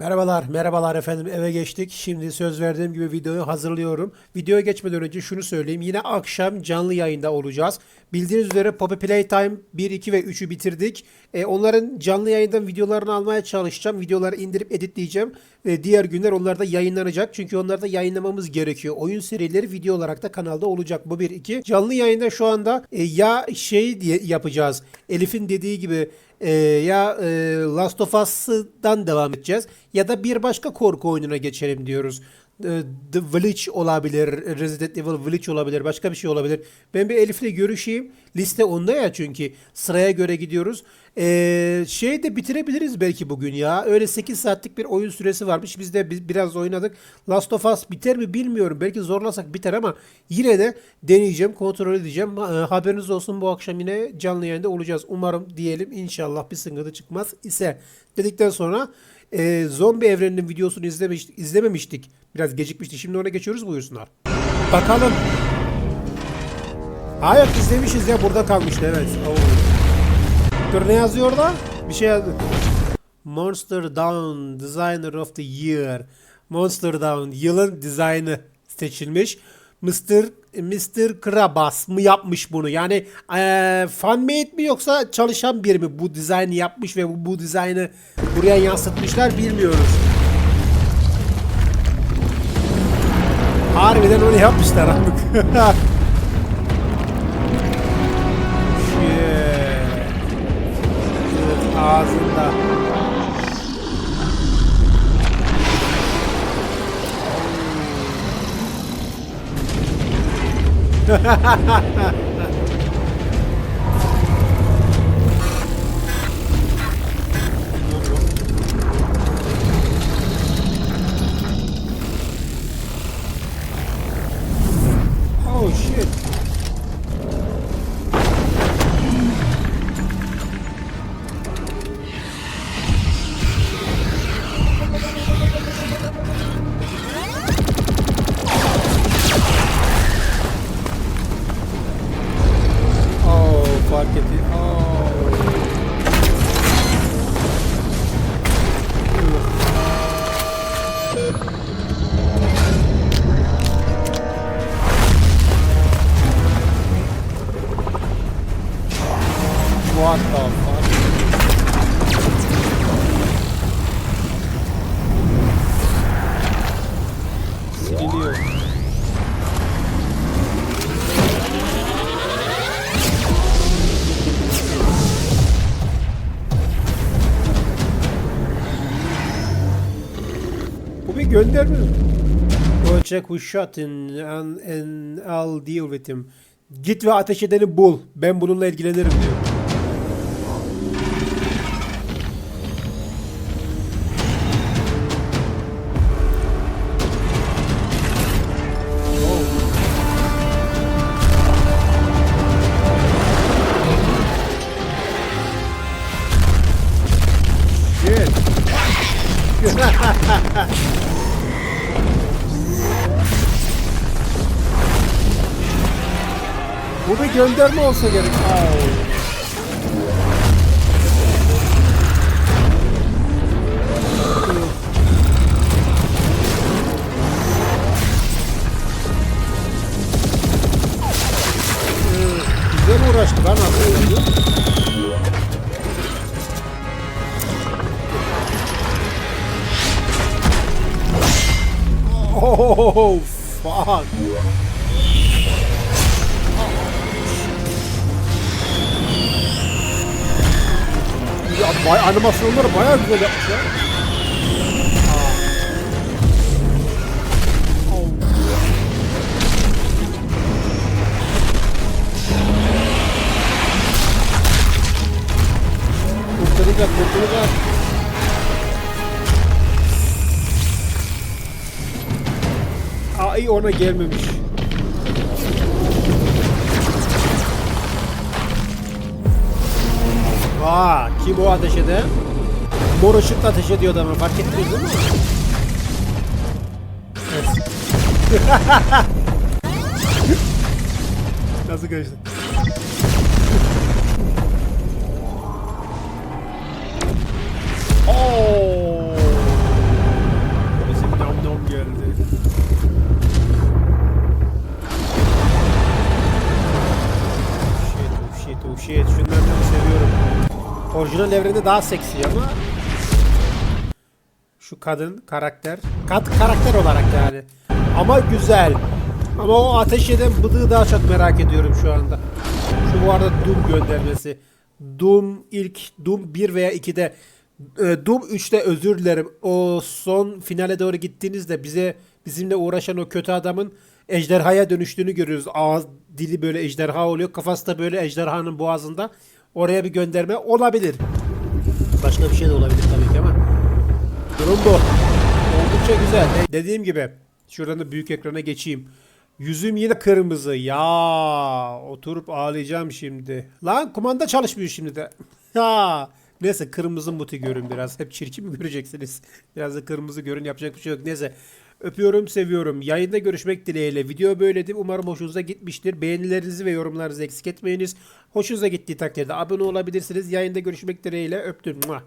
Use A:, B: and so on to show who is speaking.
A: Merhabalar, merhabalar efendim. Eve geçtik. Şimdi söz verdiğim gibi videoyu hazırlıyorum. Videoya geçmeden önce şunu söyleyeyim. Yine akşam canlı yayında olacağız. Bildiğiniz üzere Poppy Playtime 1, 2 ve 3'ü bitirdik. E, onların canlı yayından videolarını almaya çalışacağım. Videoları indirip editleyeceğim. Ve diğer günler onlar da yayınlanacak. Çünkü onları da yayınlamamız gerekiyor. Oyun serileri video olarak da kanalda olacak. Bu bir, iki. Canlı yayında şu anda e, ya şey diye yapacağız. Elif'in dediği gibi e, ya e, Last of Us'dan devam edeceğiz ya da bir başka korku oyununa geçelim diyoruz. E, The Village olabilir, Resident Evil Village olabilir, başka bir şey olabilir. Ben bir Elif'le görüşeyim. Liste onda ya çünkü sıraya göre gidiyoruz. E, şey de bitirebiliriz belki bugün ya. Öyle 8 saatlik bir oyun süresi varmış. Biz de bi- biraz oynadık. Last of Us biter mi bilmiyorum. Belki zorlasak biter ama yine de deneyeceğim, kontrol edeceğim. E, haberiniz olsun bu akşam yine canlı yayında olacağız. Umarım diyelim inşallah bir sıkıntı çıkmaz ise dedikten sonra e, zombi evreninin videosunu izlemiş, izlememiştik. Biraz gecikmişti. Şimdi ona geçiyoruz buyursunlar. Bakalım. Hayır izlemişiz ya burada kalmıştı evet. Oo. Dur ne yazıyor orada? Bir şey yazdı. Monster Down Designer of the Year. Monster Down yılın dizaynı seçilmiş. Mr. Mr. Krabas mı yapmış bunu? Yani eee fan made mi yoksa çalışan biri mi bu dizaynı yapmış ve bu, bu dizaynı buraya yansıtmışlar bilmiyoruz. Harbiden onu yapmışlar artık. Shit. Kız ağzında. Oh Gönderme. Go check who shot in and, and I'll deal with him. Git ve ateş edeni bul. Ben bununla ilgilenirim diyor. Shit. Bu bir gönderme olsa gerek. Ee, Güzel uğraştı lan aslında. Oh, fuck. Ya bay animasyonları bayağı güzel yapmışlar. Kurtaracak, Ay ona gelmemiş. Aa, kim o ateş eden? Mor ışıkla ateş ediyor adamı. Fark ettiniz değil mi? Evet. Nasıl kaçtı? Orijinal evrende daha seksi ama şu kadın karakter. Kat karakter olarak yani. Ama güzel. Ama o ateş eden bıdığı daha çok merak ediyorum şu anda. Şu bu arada Doom göndermesi. Doom ilk Doom 1 veya 2'de e, Doom 3'te özür dilerim. O son finale doğru gittiğinizde bize bizimle uğraşan o kötü adamın ejderhaya dönüştüğünü görüyoruz. Ağız dili böyle ejderha oluyor. Kafası da böyle ejderhanın boğazında. Oraya bir gönderme olabilir. Başka bir şey de olabilir tabii ki ama. Durum bu. Oldukça güzel. De- dediğim gibi şuradan da büyük ekrana geçeyim. Yüzüm yine kırmızı. Ya oturup ağlayacağım şimdi. Lan kumanda çalışmıyor şimdi de. Ya neyse kırmızı muti görün biraz. Hep çirkin mi göreceksiniz? Biraz da kırmızı görün yapacak bir şey yok. Neyse. Öpüyorum, seviyorum. Yayında görüşmek dileğiyle. Video böyleydi. Umarım hoşunuza gitmiştir. Beğenilerinizi ve yorumlarınızı eksik etmeyiniz. Hoşunuza gittiği takdirde abone olabilirsiniz. Yayında görüşmek dileğiyle. Öptüm. Muah.